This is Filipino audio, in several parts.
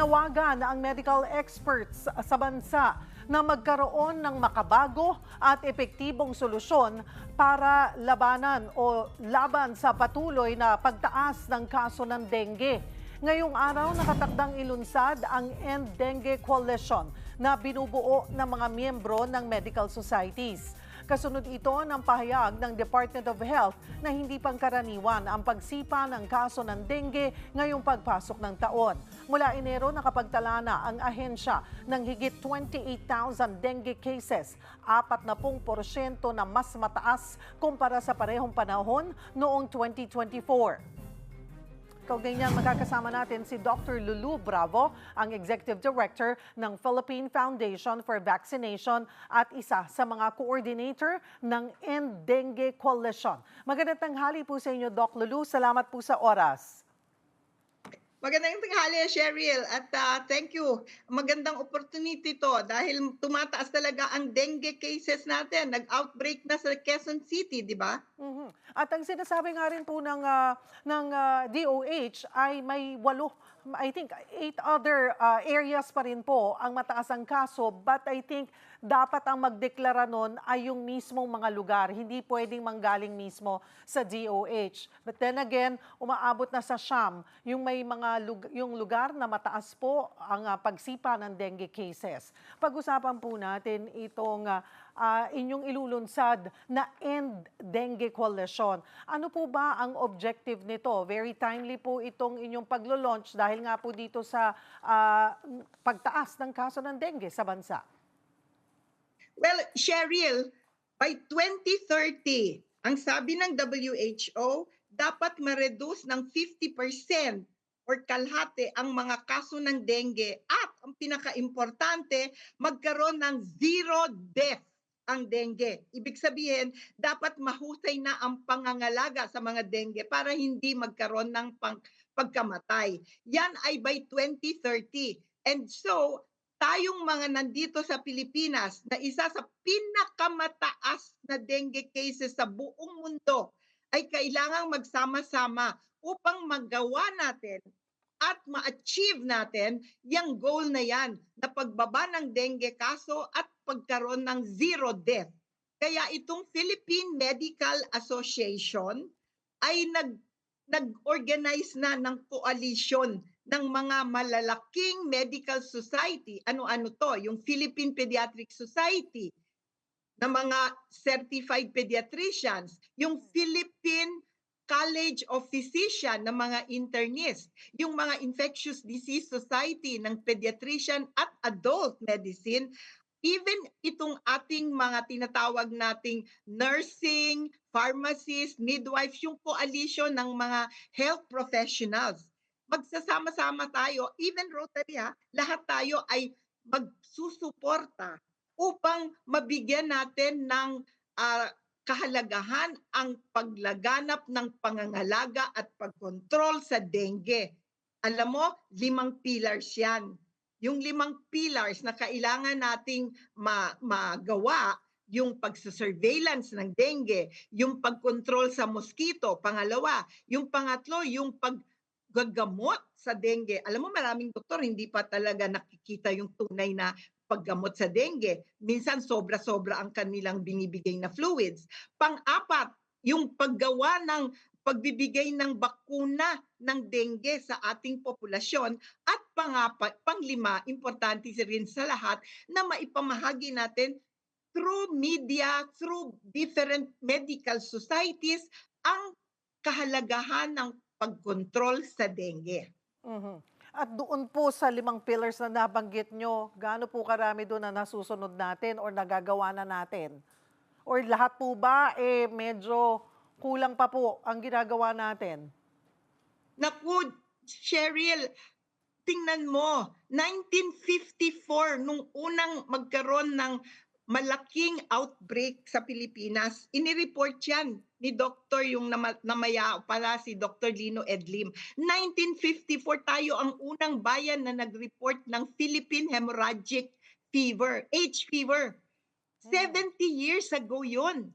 Nanawagan ang medical experts sa bansa na magkaroon ng makabago at epektibong solusyon para labanan o laban sa patuloy na pagtaas ng kaso ng dengue. Ngayong araw, nakatakdang ilunsad ang End Dengue Coalition na binubuo ng mga miyembro ng medical societies. Kasunod ito ng pahayag ng Department of Health na hindi pangkaraniwan ang pagsipa ng kaso ng dengue ngayong pagpasok ng taon. Mula Enero, nakapagtala na ang ahensya ng higit 28,000 dengue cases, 40% na mas mataas kumpara sa parehong panahon noong 2024. Kaugnay niyan, magkakasama natin si Dr. Lulu Bravo, ang Executive Director ng Philippine Foundation for Vaccination at isa sa mga coordinator ng End Dengue Coalition. Magandang tanghali po sa inyo, Doc Lulu. Salamat po sa oras. Magandang tanghali, Cheryl. At ah, thank you. Magandang opportunity to dahil tumataas talaga ang dengue cases natin. Nag-outbreak na sa Quezon City, di ba? Mhm. At ang sinasabi nga rin po ng, ah, ng ah, DOH ay may walo, I think eight other ah, areas pa rin po ang mataas ang kaso. But I think dapat ang magdeklara nun ay yung mismong mga lugar. Hindi pwedeng manggaling mismo sa DOH. But then again, umaabot na sa Siam, yung may mga lug- yung lugar na mataas po ang ah, pagsipa ng dengue cases. Pag-usapan po natin itong ah, ah, inyong ilulunsad na End Dengue Coalition. Ano po ba ang objective nito? Very timely po itong inyong paglo-launch dahil nga po dito sa ah, pagtaas ng kaso ng dengue sa bansa. Well, Cheryl, by 2030, ang sabi ng WHO, dapat ma-reduce ng 50% or kalahati ang mga kaso ng dengue at ang pinaka-importante, magkaroon ng zero death ang dengue. Ibig sabihin, dapat mahusay na ang pangangalaga sa mga dengue para hindi magkaroon ng pang- pagkamatay. Yan ay by 2030. And so, tayong mga nandito sa Pilipinas na isa sa pinakamataas na dengue cases sa buong mundo ay kailangang magsama-sama upang magawa natin at ma-achieve natin yung goal na yan na pagbaba ng dengue kaso at pagkaroon ng zero death. Kaya itong Philippine Medical Association ay nag nag-organize na ng coalition ng mga malalaking medical society. Ano-ano to? Yung Philippine Pediatric Society na mga certified pediatricians, yung Philippine College of Physician ng mga internist, yung mga Infectious Disease Society ng Pediatrician at Adult Medicine, even itong ating mga tinatawag nating nursing, pharmacists, midwives, yung coalition ng mga health professionals. Magsasama-sama tayo, even Rotary ha, lahat tayo ay magsusuporta upang mabigyan natin ng ah, kahalagahan ang paglaganap ng pangangalaga at pagkontrol sa dengue. Alam mo, limang pillars yan. Yung limang pillars na kailangan nating ma- magawa, yung pagsusurveillance ng dengue, yung pagkontrol sa mosquito, pangalawa, yung pangatlo, yung paggagamot sa dengue. Alam mo, maraming doktor hindi pa talaga nakikita yung tunay na paggamot sa dengue. Minsan sobra-sobra ang kanilang binibigay na fluids. Pang-apat, yung paggawa ng pagbibigay ng bakuna ng dengue sa ating populasyon at pangapat, panglima, importante rin sa lahat na maipamahagi natin through media, through different medical societies ang kahalagahan ng pagkontrol sa dengue. Mhm. At doon po sa limang pillars na nabanggit nyo, gaano po karami doon na nasusunod natin or nagagawa na natin? Or lahat po ba eh medyo kulang pa po ang ginagawa natin? Naku, Cheryl, tingnan mo, 1954, nung unang magkaroon ng malaking outbreak sa Pilipinas, inireport yan ni Dr. yung nama, namaya pala si Dr. Lino Edlim. 1954 tayo ang unang bayan na nag-report ng Philippine Hemorrhagic Fever, H fever. 70 years ago yon.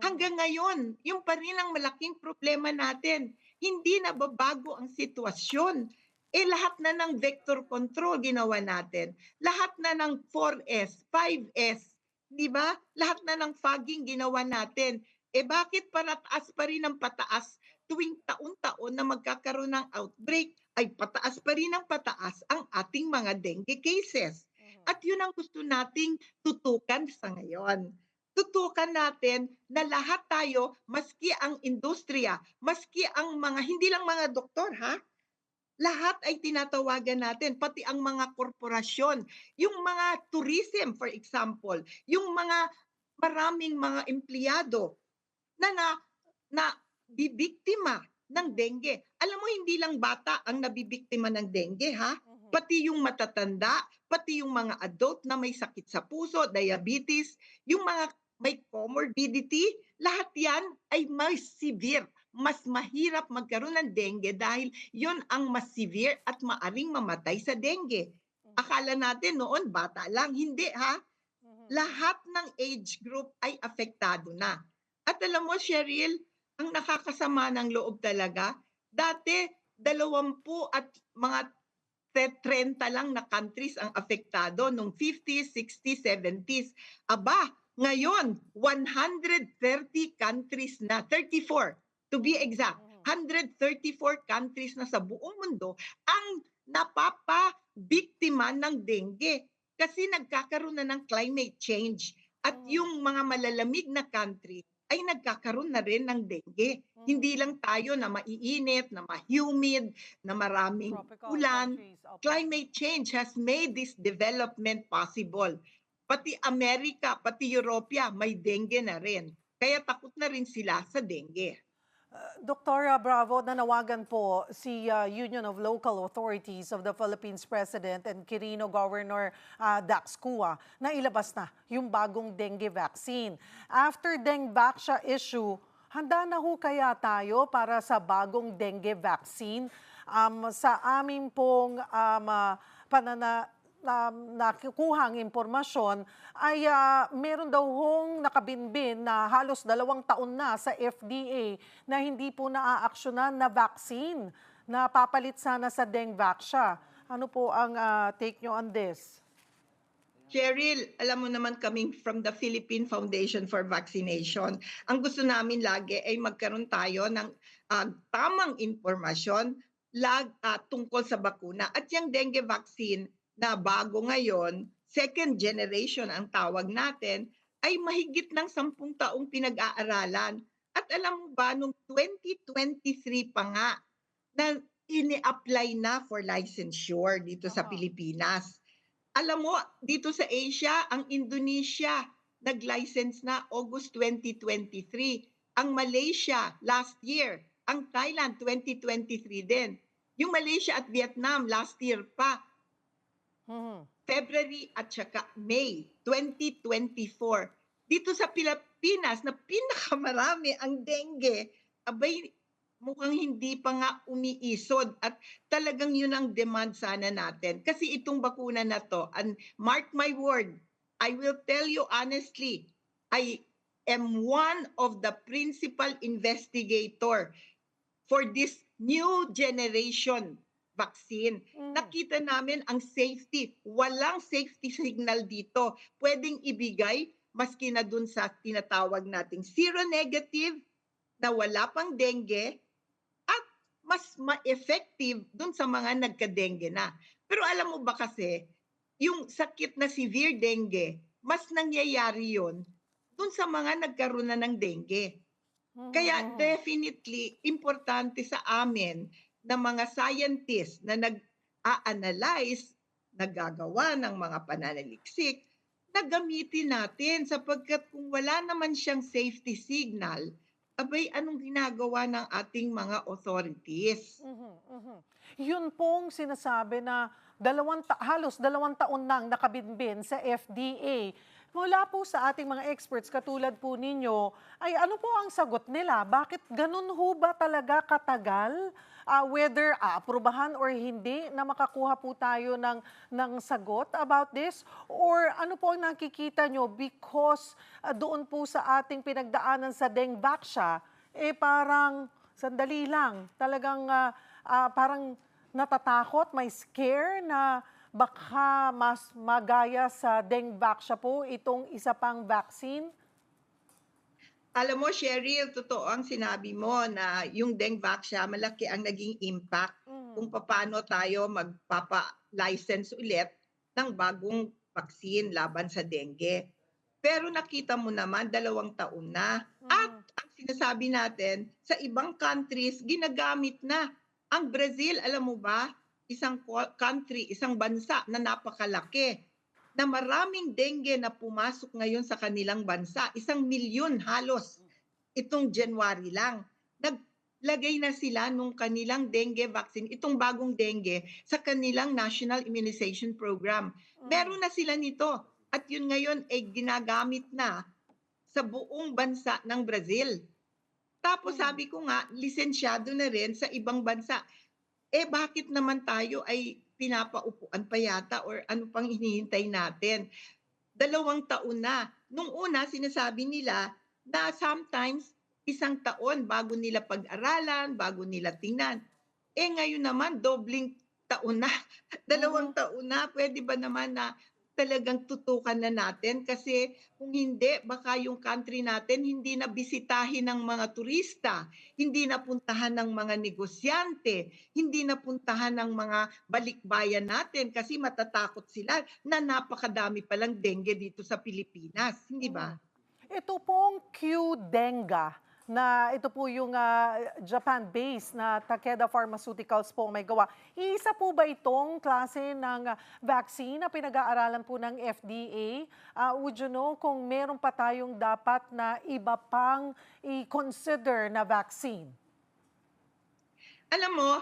Hanggang ngayon, yung pa rin ang malaking problema natin. Hindi nababago ang sitwasyon. Eh lahat na ng vector control ginawa natin. Lahat na ng 4S, 5S, di ba? Lahat na ng fogging ginawa natin. Eh bakit parataas pa rin ang pataas tuwing taon-taon na magkakaroon ng outbreak ay pataas pa rin ang pataas ang ating mga dengue cases. At yun ang gusto nating tutukan sa ngayon. Tutukan natin na lahat tayo, maski ang industriya, maski ang mga, hindi lang mga doktor ha, lahat ay tinatawagan natin, pati ang mga korporasyon, yung mga tourism for example, yung mga maraming mga empleyado na na, na bibiktima ng dengue. Alam mo, hindi lang bata ang nabibiktima ng dengue ha, pati yung matatanda, pati yung mga adult na may sakit sa puso, diabetes, yung mga may comorbidity, lahat yan ay mas severe. Mas mahirap magkaroon ng dengue dahil yon ang mas severe at maaring mamatay sa dengue. Akala natin noon bata lang, hindi ha. Lahat ng age group ay apektado na. At alam mo, Cheryl, ang nakakasama ng loob talaga, dati 20 at mga 30 lang na countries ang apektado nung 50s, 60s, 70s. Aba, ngayon 130 countries na, 34 to be exact. 134 countries na sa buong mundo ang napapabiktima ng dengue kasi nagkakaroon na ng climate change at Mm. yung mga malalamig na country ay nagkakaroon na rin ng dengue. Hindi lang tayo na maiinit, na ma-humid, na maraming Tropical ulan. opo. Climate change has made this development possible. Pati Amerika, pati Europea, may dengue na rin. Kaya takot na rin sila sa dengue. Dr. Bravo, nanawagan po si uh, Union of Local Authorities of the Philippines President and Quirino Governor uh, Dax Cua na ilabas na yung bagong dengue vaccine. After Dengvaxia issue, handa na ho kaya tayo para sa bagong dengue vaccine? Um, sa aming pong um, uh, panana, na nakukuhang impormasyon ay ah, meron daw hong nakabinbin na halos dalawang taon na sa FDA na hindi po naaaksyonan na vaccine na papalit sana sa Dengvaxia. Ano po ang ah, take nyo on this? Cheryl, alam mo naman coming from the Philippine Foundation for Vaccination, ang gusto namin lagi ay magkaroon tayo ng ah, tamang impormasyon lag, ah, tungkol sa bakuna. At yung dengue vaccine na bago ngayon, second generation ang tawag natin, ay mahigit ng sampung taong pinag-aaralan. At alam mo ba, noong 2023 pa nga, na ini-apply na for licensure dito sa Ah. Pilipinas. Alam mo, dito sa Asia, ang Indonesia nag-license na August 2023. Ang Malaysia last year. Ang Thailand 2023 din. Yung Malaysia at Vietnam last year pa. February at saka May 2024. Dito sa Pilipinas na pinakamarami ang dengue, abay mukhang hindi pa nga umiisod at talagang yun ang demand sana natin. Kasi itong bakuna na to, and mark my word, I will tell you honestly, I am one of the principal investigator for this new generation vaccine Mhm. nakita namin ang safety. Walang safety signal dito. Pwedeng ibigay maski na dun sa tinatawag nating zero negative na wala pang dengue at mas ma-effective dun sa mga nagka-dengue na. Pero alam mo ba kasi, yung sakit na severe dengue, mas nangyayari yon dun sa mga nagkaroon na ng dengue. Kaya mhm. definitely importante sa amin na mga scientists na nag-a-analyze, nagagawa ng mga pananaliksik, na gamitin natin sapagkat kung wala naman siyang safety signal, abay anong ginagawa ng ating mga authorities? Mhm, mhm. Yun pong sinasabi na dalawang ta- halos dalawang taon nang nakabinbin sa FDA. Mula po sa ating mga experts katulad po ninyo, ay ano po ang sagot nila? Bakit ganun ho ba talaga katagal? Ah, whether aaprubahan or hindi na makakuha po tayo ng, ng sagot about this? Or ano po ang nakikita nyo because ah, doon po sa ating pinagdaanan sa Dengvaxia, eh parang sandali lang, talagang ah, ah, parang natatakot, may scare na baka mas magaya sa Dengvaxia po itong isa pang vaccine? Alam mo, Cheryl, totoo ang sinabi mo na yung Dengvaxia, malaki ang naging impact Mm. kung paano tayo magpapa-license ulit ng bagong vaccine laban sa dengue. Pero nakita mo naman, dalawang taon na. At Mhm. ang sinasabi natin, sa ibang countries, ginagamit na. Ang Brazil, alam mo ba, isang co- country, isang bansa na napakalaki, na maraming dengue na pumasok ngayon sa kanilang bansa. Isang milyon halos itong January lang. Naglagay na sila nung kanilang dengue vaccine, itong bagong dengue, sa kanilang National Immunization Program. Mm. Meron na sila nito. At yun ngayon ay ginagamit na sa buong bansa ng Brazil. Tapos Mm. sabi ko nga, lisensyado na rin sa ibang bansa. Eh bakit naman tayo ay pinapaupuan pa yata or ano pang hinihintay natin? Dalawang taon na. Nung una, sinasabi nila na sometimes isang taon bago nila pag-aralan, bago nila tingnan. Eh ngayon naman, dobling taon na. Dalawang taon na. Pwede ba naman na talagang tutukan na natin? Kasi kung hindi, baka yung country natin hindi na bisitahin ng mga turista, hindi na puntahan ng mga negosyante, hindi na puntahan ng mga balikbayan natin kasi matatakot sila na napakadami palang dengue dito sa Pilipinas. Hindi ba? Ito pong Q-Denga na ito po yung ah, Japan-based na Takeda Pharmaceuticals po may gawa. Isa po ba itong klase ng vaccine na pinag-aaralan po ng FDA? Ah, would you know kung meron pa tayong dapat na iba pang i-consider na vaccine? Alam mo,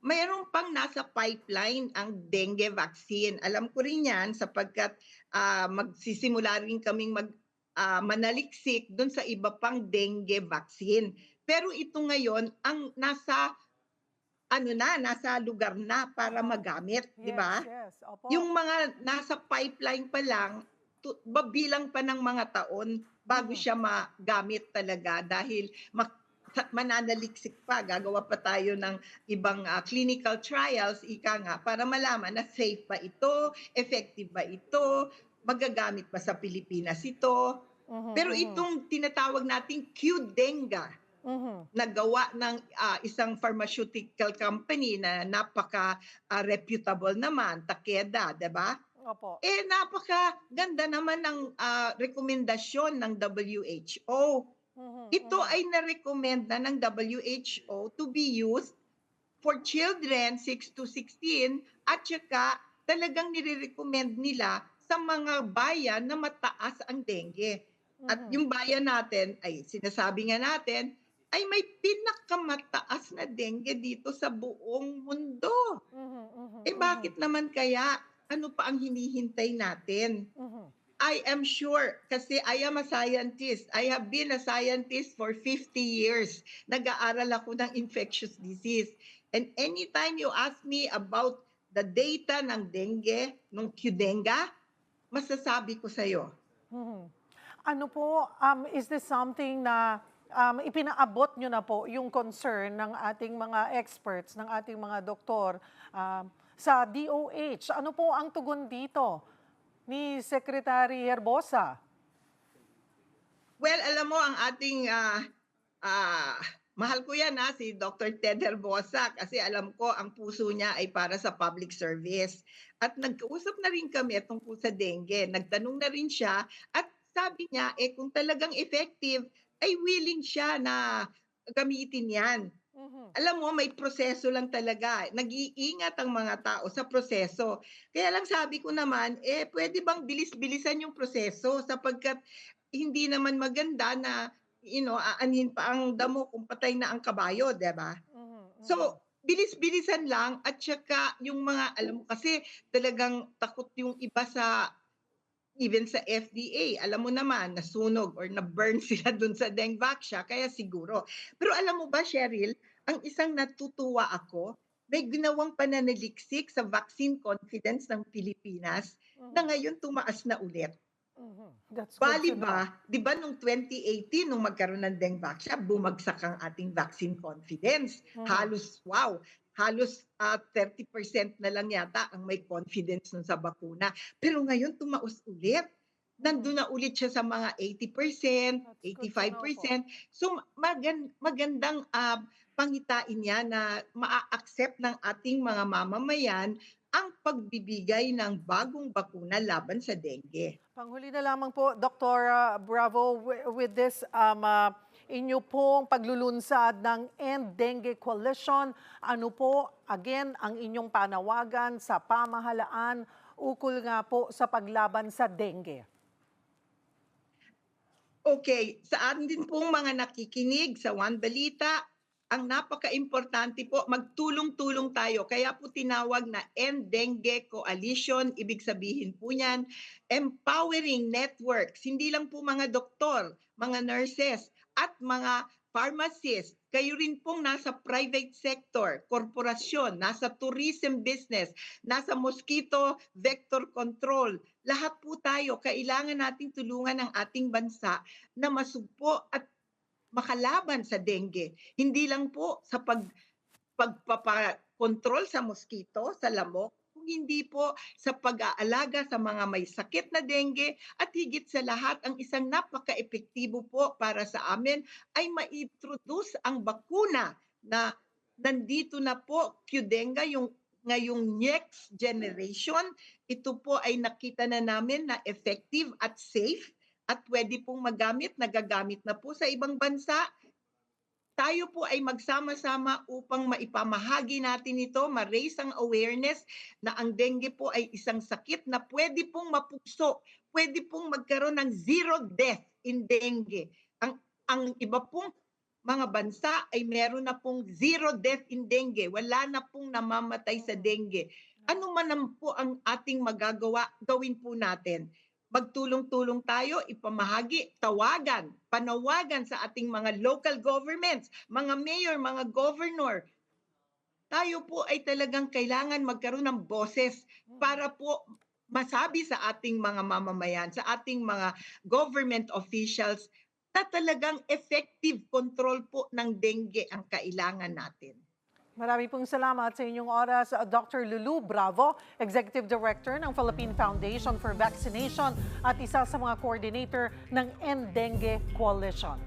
mayroon pang nasa pipeline ang dengue vaccine. Alam ko rin yan sapagkat ah, magsisimula rin kaming mag, ah, manaliksik doon sa iba pang dengue vaccine. Pero ito ngayon ang nasa ano na, nasa lugar na para magamit, di ba? Yes, yes. Opo. Yung mga nasa pipeline pa lang, tu- babilang pa ng mga taon bago Mhm. siya magamit talaga dahil mak- mananaliksik pa, gagawa pa tayo ng ibang ah, clinical trials, ika nga, para malaman na safe ba ito, effective ba ito, magagamit ba sa Pilipinas ito. Mhm, Pero mhm, itong tinatawag nating Qdenga, mhm. na gawa ng ah, isang pharmaceutical company na napaka ah, reputable naman, Takeda, 'di ba? Opo. Eh napaka ganda naman ng ah, rekomendasyon ng WHO. Mhm, Ito mhm. ay na-recommend na ng WHO to be used for children 6 to 16 at saka talagang nire-recommend nila sa mga bayan na mataas ang dengue. At Mhm. yung bayan natin, ay sinasabi nga natin, ay may pinakamataas na dengue dito sa buong mundo. Mhm, mhm, Eh bakit naman kaya? Ano pa ang hinihintay natin? I am sure, kasi I am a scientist. I have been a scientist for 50 years. Nag-aaral ako ng infectious disease. And anytime you ask me about the data ng dengue, ng Qdenga, masasabi ko sa'yo, Mhm. Ano po, um, is this something na um, ipinaabot nyo na po yung concern ng ating mga experts, ng ating mga doktor um, sa DOH? Ano po ang tugon dito ni Secretary Herbosa? Well, alam mo ang ating ah, ah, mahal ko yan ha, si Dr. Ted Herbosa kasi alam ko ang puso niya ay para sa public service. At nagkausap na rin kami tungkol sa dengue. Nagtanong na rin siya at sabi niya eh kung talagang effective ay willing siya na gamitin yan. Mhm. Alam mo, may proseso lang talaga. Nag-iingat ang mga tao sa proseso. Kaya lang sabi ko naman, eh, pwede bang bilis-bilisan yung proseso sapagkat hindi naman maganda na, you know, aanhin pa ang damo kung patay na ang kabayo, di ba? Mhm, mhm. So, bilis-bilisan lang at saka yung mga, alam mo kasi talagang takot yung iba sa even sa FDA, alam mo naman, nasunog or na-burn sila dun sa Dengvaxia, kaya siguro. Pero alam mo ba, Cheryl, ang isang natutuwa ako, may ginawang pananaliksik sa vaccine confidence ng Pilipinas Mhm, na ngayon tumaas na ulit. Mhm. That's Bali ba, di ba nung 2018, nung magkaroon ng Dengvaxia, bumagsak ang ating vaccine confidence. Mhm. Halos, wow, halos ah, 30% na lang yata ang may confidence nun sa bakuna. Pero ngayon tumaos ulit. Nandun na ulit siya sa mga 80%, That's good to know 85%. So magan- magandang ah, pangitain niya na maa-accept ng ating mga mamamayan ang pagbibigay ng bagong bakuna laban sa dengue. Panghuli na lamang po, Dr. Bravo, wi- with this um, uh, inyo pong paglulunsad ng End Dengue Coalition, ano po, again, ang inyong panawagan sa pamahalaan ukol nga po sa paglaban sa dengue? Okay, sa atin din pong mga nakikinig sa One Balita, ang napaka-importante po, magtulong-tulong tayo. Kaya po tinawag na End Dengue Coalition. Ibig sabihin po niyan, empowering networks. Hindi lang po mga doktor, mga nurses, at mga pharmacists. Kayo rin pong nasa private sector, korporasyon, nasa tourism business, nasa mosquito vector control. Lahat po tayo, kailangan nating tulungan ang ating bansa na masugpo at makalaban sa dengue. Hindi lang po sa pag pagpapakontrol sa mosquito, sa lamok, kung hindi po sa pag-aalaga sa mga may sakit na dengue at higit sa lahat ang isang napaka-epektibo po para sa amin ay ma-introduce ang bakuna na nandito na po Qdenga yung ngayong next generation ito po ay nakita na namin na effective at safe at pwede pong magamit, nagagamit na po sa ibang bansa. Tayo po ay magsama-sama upang maipamahagi natin ito, ma-raise ang awareness na ang dengue po ay isang sakit na pwede pong mapukso, pwede pong magkaroon ng zero death in dengue. Ang, ang iba pong mga bansa ay meron na pong zero death in dengue. Wala na pong namamatay sa dengue. Ano man po ang ating magagawa, gawin po natin magtulong-tulong tayo, ipamahagi, tawagan, panawagan sa ating mga local governments, mga mayor, mga governor. Tayo po ay talagang kailangan magkaroon ng boses para po masabi sa ating mga mamamayan, sa ating mga government officials na talagang effective control po ng dengue ang kailangan natin. Marami pong salamat sa inyong oras, uh, Dr. Lulu Bravo, Executive Director ng Philippine Foundation for Vaccination at isa sa mga coordinator ng End Dengue Coalition.